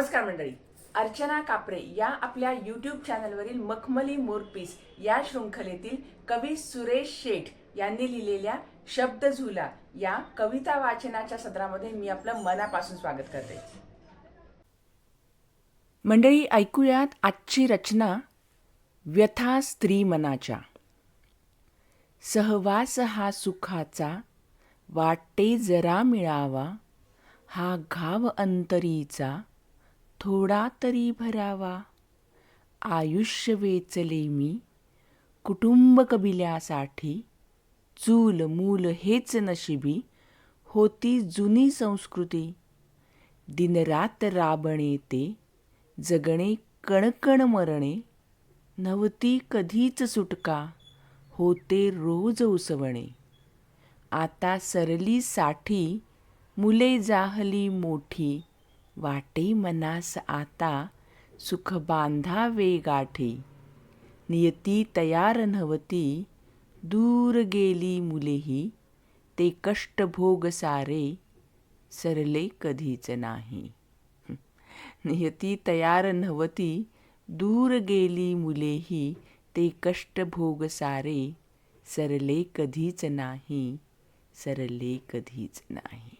नमस्कार मंडळी. अर्चना कापरे या आपल्या यूट्यूब चॅनलवरील मखमली मोरपीस या शृंखलेतील कवी सुरेश शेठ यांनी लिहिलेल्या शब्द झुला या कविता वाचनाच्या सत्रामध्ये मी आपलं मनापासून स्वागत करते. मंडळी ऐकूयात आजची रचना व्यथा स्त्री मनाच्या. सहवास हा सुखाचा वाटे जरा मिळावा हा घाव अंतरीचा थोडा तरी भरावा. आयुष्य वेचले मी. कुटुंब कबिल्यासाठी चूल मूल हेच नशिबी होती जुनी संस्कृती. दिनरात राबणे ते जगणे कणकण मरणे नव्हती कधीच सुटका होते रोज उसवणे. आता सरली साठी मुले जाहली मोठी वाटे मनास आता सुख बांधावे गाठी नियती तयार नव्हती दूर गेली मुलेही ते कष्ट भोग सारे सरले कधीच नाही. नियती तयार नव्हती दूर गेली मुलेही ते कष्ट भोग सारे सरले कधीच नाही सरले कधीच नाही.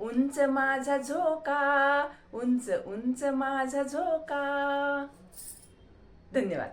उंच माझा झोका उंच उंच माझा झोका. धन्यवाद.